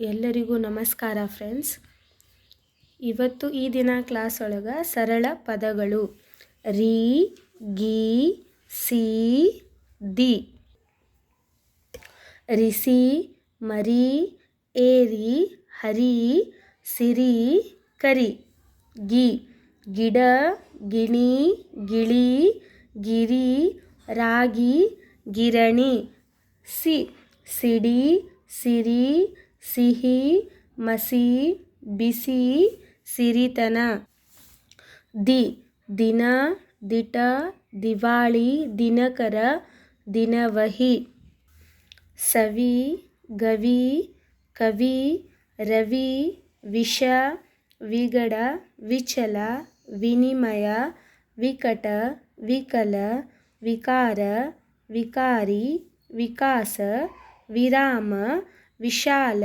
ಎಲ್ಲರಿಗೂ ನಮಸ್ಕಾರ ಫ್ರೆಂಡ್ಸ್. ಇವತ್ತು ಈ ದಿನ ಕ್ಲಾಸ್ ಒಳಗೆ ಸರಳ ಪದಗಳು ರೀ, ಗಿ, ಸಿ, ದಿ. ರಿಸಿ, ಮರಿ, ಏರಿ, ಹರಿ, ಸಿರಿ, ಕರಿ. ಗಿ, ಗಿಡ, ಗಿಣಿ, ಗಿಳಿ, ಗಿರಿ, ರಾಗಿ, ಗಿರಣಿ. ಸಿ, ಸಿಡಿ, ಸಿರಿ ಸಿಹಿ, ಮಸಿ, ಬಿಸಿ, ಸಿರಿತನ. ದಿ, ದಿನ, ದಿಟ, ದಿವಾಳಿ, ದಿನಕರ, ದಿನವಹಿ. ಸವಿ, ಗವಿ, ಕವಿ, ರವಿ, ವಿಷ, ವಿಗಡ, ವಿಚಲ, ವಿನಿಮಯ, ವಿಕಟ, ವಿಕಲ, ವಿಕಾರ, ವಿಕಾರಿ, ವಿಕಾಸ, ವಿರಾಮ ವಿಶಾಲ,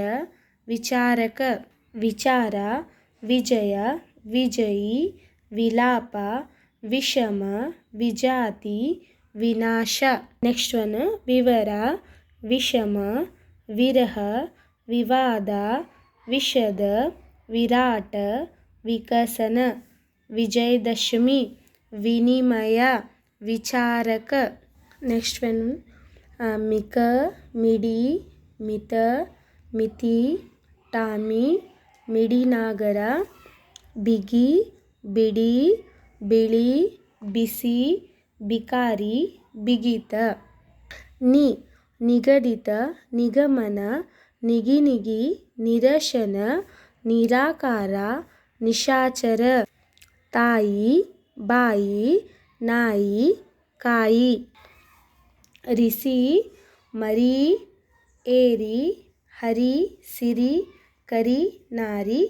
ವಿಚಾರಕ, ವಿಚಾರ, ವಿಜಯ, ವಿಜಯಿ, ವಿಲಾಪ, ವಿಷಮ, ವಿಜಾತಿ, ವಿನಾಶ. ನೆಕ್ಸ್ಟ್ ಒನ್ ವಿವರ, ವಿಷಮ, ವಿರಹ, ವಿವಾದ, ವಿಷದ, ವಿರಾಟ, ವಿಕಸನ, ವಿಜಯದಶಮಿ, ವಿನಿಮಯ, ವಿಚಾರಕ. ನೆಕ್ಸ್ಟ್ ಒನ್ ಮಿಕ, ಮಿಡಿ ಮಿತ ಮಿತಿ, ಟಾಮಿ, ಮಿಡಿನಾಗರ, ಬಿಗಿ, ಬಿಡಿ, ಬಿಳಿ, ಬಿಸಿ, ಬಿಕಾರಿ, ಬಿಗಿತ. ನಿ, ನಿಗದಿತ, ನಿಗಮನ, ನಿಗಿನಿಗಿ ನಿರಶನ ನಿರಾಕಾರ, ನಿಶಾಚರ. ತಾಯಿ, ಬಾಯಿ, ನಾಯಿ, ಕಾಯಿ. ರಿಸಿ, ಮರಿ ಏರಿ, ಹರಿ, ಸಿರಿ, ಕರಿ, ನಾರಿ,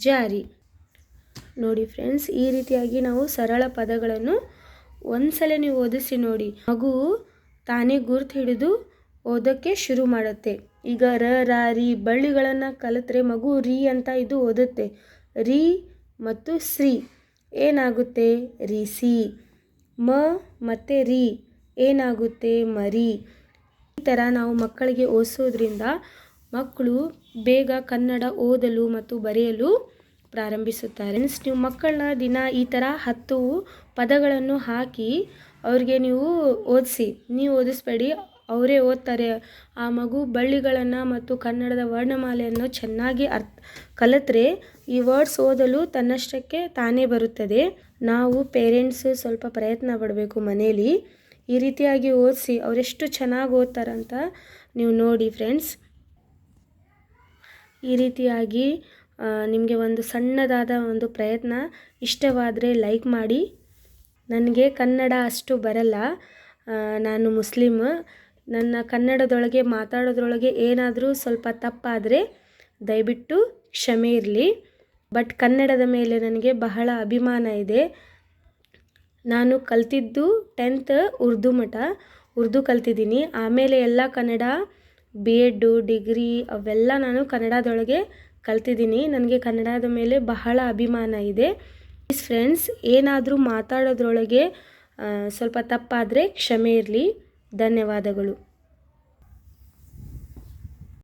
ಜಾರಿ. ನೋಡಿ ಫ್ರೆಂಡ್ಸ್ ಈ ರೀತಿಯಾಗಿ ನಾವು ಸರಳ ಪದಗಳನ್ನು ಒಂದ್ಸಲ ನೀವು ಓದಿಸಿ ನೋಡಿ. ಮಗು ತಾನೇ ಗುರ್ತು ಹಿಡಿದು ಓದೋಕ್ಕೆ ಶುರು ಮಾಡುತ್ತೆ. ಈಗ ರ ರಾರಿ ಬಳ್ಳಿಗಳನ್ನು ಕಲಿತ್ರೆ ಮಗು ರೀ ಅಂತ ಇದು ಓದುತ್ತೆ. ರೀ ಮತ್ತು ಶ್ರೀ. ಏನಾಗುತ್ತೆ? ರಿಸಿ. ಮ ಮತ್ತು ರೀ. ಏನಾಗುತ್ತೆ? ಮರಿ. ಈ ಥರ ನಾವು ಮಕ್ಕಳಿಗೆ ಓದಿಸೋದ್ರಿಂದ ಮಕ್ಕಳು ಬೇಗ ಕನ್ನಡ ಓದಲು ಮತ್ತು ಬರೆಯಲು ಪ್ರಾರಂಭಿಸುತ್ತಾರೆ. ಮೀನ್ಸ್ ನೀವು ಮಕ್ಕಳನ್ನ ದಿನ ಈ ಥರ ಹತ್ತು ಪದಗಳನ್ನು ಹಾಕಿ ಅವ್ರಿಗೆ ನೀವು ಓದಿಸಿ. ನೀವು ಓದಿಸ್ಬೇಡಿ. ಅವರೇ ಓದ್ತಾರೆ. ಆ ಮಗು ಬಳ್ಳಿಗಳನ್ನು ಮತ್ತು ಕನ್ನಡದ ವರ್ಣಮಾಲೆಯನ್ನು ಚೆನ್ನಾಗಿ ಅರ್ಥ ಕಲಿತ್ರೆ ಈ ವರ್ಡ್ಸ್ ಓದಲು ತನ್ನಷ್ಟಕ್ಕೆ ತಾನೇ ಬರುತ್ತದೆ. ನಾವು ಪೇರೆಂಟ್ಸ್ ಸ್ವಲ್ಪ ಪ್ರಯತ್ನ ಪಡಬೇಕು ಮನೇಲಿ. ಈ ರೀತಿಯಾಗಿ ಓದಿಸಿ ಅವರೆಷ್ಟು ಚೆನ್ನಾಗಿ ಓದ್ತಾರಂತ ನೀವು ನೋಡಿ ಫ್ರೆಂಡ್ಸ್. ಈ ರೀತಿಯಾಗಿ ನಿಮಗೆ ಒಂದು ಸಣ್ಣದಾದ ಒಂದು ಪ್ರಯತ್ನ ಇಷ್ಟವಾದರೆ ಲೈಕ್ ಮಾಡಿ. ನನಗೆ ಕನ್ನಡ ಅಷ್ಟು ಬರಲ್ಲ. ನಾನು ಮುಸ್ಲಿಮ್ ನನ್ನ ಕನ್ನಡದೊಳಗೆ ಮಾತಾಡೋದ್ರೊಳಗೆ ಏನಾದರೂ ಸ್ವಲ್ಪ ತಪ್ಪಾದರೆ ದಯವಿಟ್ಟು ಕ್ಷಮೆ ಇರಲಿ. ಬಟ್ ಕನ್ನಡದ ಮೇಲೆ ನನಗೆ ಬಹಳ ಅಭಿಮಾನ ಇದೆ. ನಾನು ಕಲ್ತಿದ್ದು ಟೆಂತ್ ಉರ್ದು ಮಠ, ಉರ್ದು ಕಲ್ತಿದ್ದೀನಿ. ಆಮೇಲೆ ಎಲ್ಲ ಕನ್ನಡ ಬಿ ಎಡ್ಡು ಡಿಗ್ರಿ ಅವೆಲ್ಲ ನಾನು ಕನ್ನಡದೊಳಗೆ ಕಲ್ತಿದ್ದೀನಿ. ನನಗೆ ಕನ್ನಡದ ಮೇಲೆ ಬಹಳ ಅಭಿಮಾನ ಇದೆ. ಫ್ರೆಂಡ್ಸ್ ಏನಾದರೂ ಮಾತಾಡೋದ್ರೊಳಗೆ ಸ್ವಲ್ಪ ತಪ್ಪಾದರೆ ಕ್ಷಮೆ ಇರಲಿ. ಧನ್ಯವಾದಗಳು.